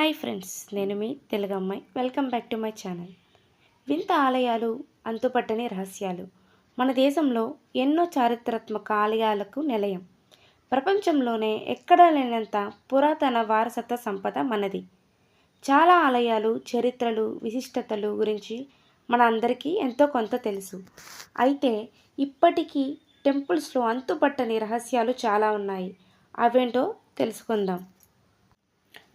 Hi friends నేను మీ తెలుగు అమ్మాయి. Welcome back to my channel. వింత ఆలయాలు అంతుపట్టని రహస్యాలు. మన దేశంలో ఎన్నో చారిత్రాత్మక ఆలయాలకు నిలయం. ప్రపంచంలోనే ఎక్కడా లేనంత పురాతన వారసత్వ సంపద మనది. చాలా ఆలయాలు చరిత్రలు విశిష్టతలు గురించి మన అందరికీ ఎంతో కొంత తెలుసు. అయితే ఇప్పటికీ టెంపుల్స్లో అంతుపట్టని రహస్యాలు చాలా ఉన్నాయి. అవేంటో తెలుసుకుందాం.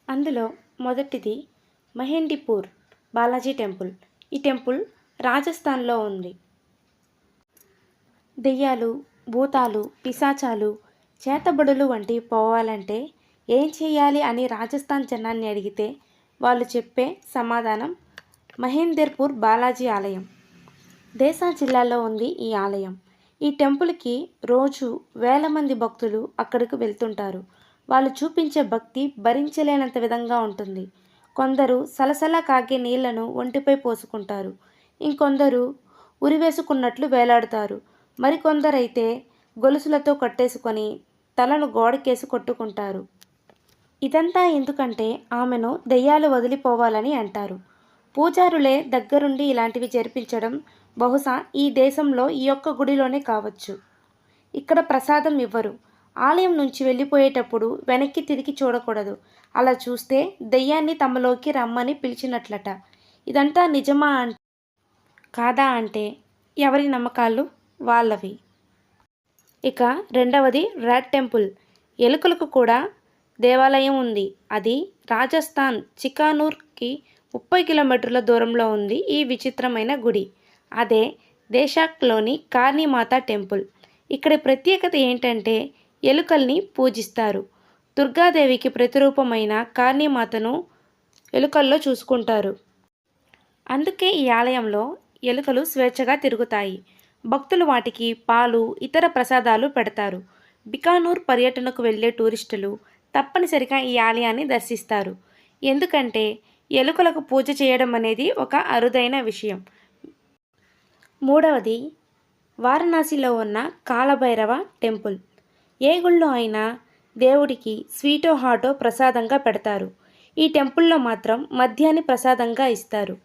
అందులో మొదటిది మహేండిపూర్ బాలాజీ టెంపుల్. ఈ టెంపుల్ రాజస్థాన్లో ఉంది. దెయ్యాలు భూతాలు పిశాచాలు చేతబడులు వంటివి పోవాలంటే ఏం చేయాలి అని రాజస్థాన్ జనాన్ని అడిగితే వాళ్ళు చెప్పే సమాధానం మహేందర్పూర్ బాలాజీ ఆలయం. దేశా జిల్లాలో ఉంది ఈ ఆలయం. ఈ టెంపుల్కి రోజు వేల మంది భక్తులు అక్కడికి వెళ్తుంటారు. వాళ్ళు చూపించే భక్తి భరించలేనంత విధంగా ఉంటుంది. కొందరు సలసల కాగే నీళ్ళను ఒంటిపై పోసుకుంటారు. ఇంకొందరు ఉరివేసుకున్నట్లు వేలాడుతారు. మరికొందరైతే గొలుసులతో కట్టేసుకొని తలను గోడకేసి కొట్టుకుంటారు. ఇదంతా ఎందుకంటే ఆమెను దెయ్యాలు వదిలిపోవాలని అంటారు. పూజారులే దగ్గరుండి ఇలాంటివి జరిపించడం బహుశా ఈ దేశంలో ఈ యొక్క గుడిలోనే కావచ్చు. ఇక్కడ ప్రసాదం ఇవ్వరు. ఆలయం నుంచి వెళ్ళిపోయేటప్పుడు వెనక్కి తిరిగి చూడకూడదు. అలా చూస్తే దెయ్యాన్ని తమలోకి రమ్మని పిలిచినట్లట. ఇదంతా నిజమా అంటే కాదా అంటే ఎవరి నమ్మకాలు వాళ్ళవి. ఇక రెండవది రాడ్ టెంపుల్. ఎలుకలకు కూడా దేవాలయం ఉంది. అది రాజస్థాన్ చికానూర్కి ముప్పై కిలోమీటర్ల దూరంలో ఉంది ఈ విచిత్రమైన గుడి. అదే దేశాక్లోని కార్నీమాత టెంపుల్. ఇక్కడ ప్రత్యేకత ఏంటంటే ఎలుకల్ని పూజిస్తారు. దుర్గాదేవికి ప్రతిరూపమైన కాళీమాతను ఎలుకల్లో చూసుకుంటారు. అందుకే ఈ ఆలయంలో ఎలుకలు స్వేచ్ఛగా తిరుగుతాయి. భక్తులు వాటికి పాలు ఇతర ప్రసాదాలు పెడతారు. బికానూర్ పర్యటనకు వెళ్ళే టూరిస్టులు తప్పనిసరిగా ఈ ఆలయాన్ని దర్శిస్తారు. ఎందుకంటే ఎలుకలకు పూజ చేయడం అనేది ఒక అరుదైన విషయం. మూడవది వారణాసిలో ఉన్న కాలభైరవ టెంపుల్. ఏ గుళ్ళో అయినా దేవుడికి స్వీటో హాటో ప్రసాదంగా పెడతారు. ఈ టెంపుల్లో మాత్రం మద్యాన్ని ప్రసాదంగా ఇస్తారు.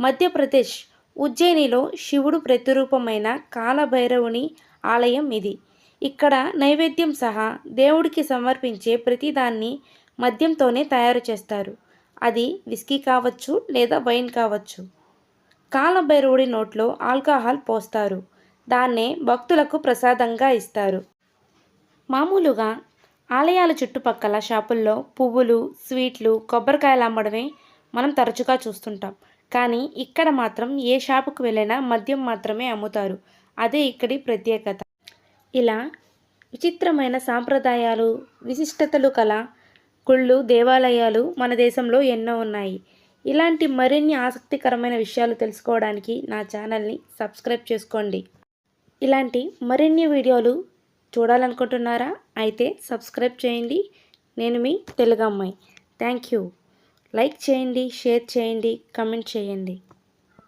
మధ్యప్రదేశ్ ఉజ్జయినిలో శివుడు ప్రతిరూపమైన కాలభైరవుని ఆలయం ఇది. ఇక్కడ నైవేద్యం సహా దేవుడికి సమర్పించే ప్రతిదాన్ని మద్యంతోనే తయారు చేస్తారు. అది విస్కీ కావచ్చు లేదా వైన్ కావచ్చు. కాలభైరవుడి నోట్లో ఆల్కహాల్ పోస్తారు. దాన్నే భక్తులకు ప్రసాదంగా ఇస్తారు. మామూలుగా ఆలయాల చుట్టుపక్కల షాపుల్లో పువ్వులు స్వీట్లు కొబ్బరికాయలు అమ్మడమే మనం తరచుగా చూస్తుంటాం. కానీ ఇక్కడ మాత్రం ఏ షాపుకు వెళ్ళినా మద్యం మాత్రమే అమ్ముతారు. అదే ఇక్కడి ప్రత్యేకత. ఇలా విచిత్రమైన సాంప్రదాయాలు విశిష్టతలు కల గుళ్ళు దేవాలయాలు మన దేశంలో ఎన్నో ఉన్నాయి. ఇలాంటి మరిన్ని ఆసక్తికరమైన విషయాలు తెలుసుకోవడానికి నా ఛానల్ని సబ్స్క్రైబ్ చేసుకోండి. ఇలాంటి మరిన్ని వీడియోలు చూడాలనుకుంటున్నారా? అయితే సబ్స్క్రైబ్ చేయండి. నేను మీ తెలుగు అమ్మాయి థ్యాంక్ యూ. లైక్ చేయండి షేర్ చేయండి కమెంట్ చేయండి.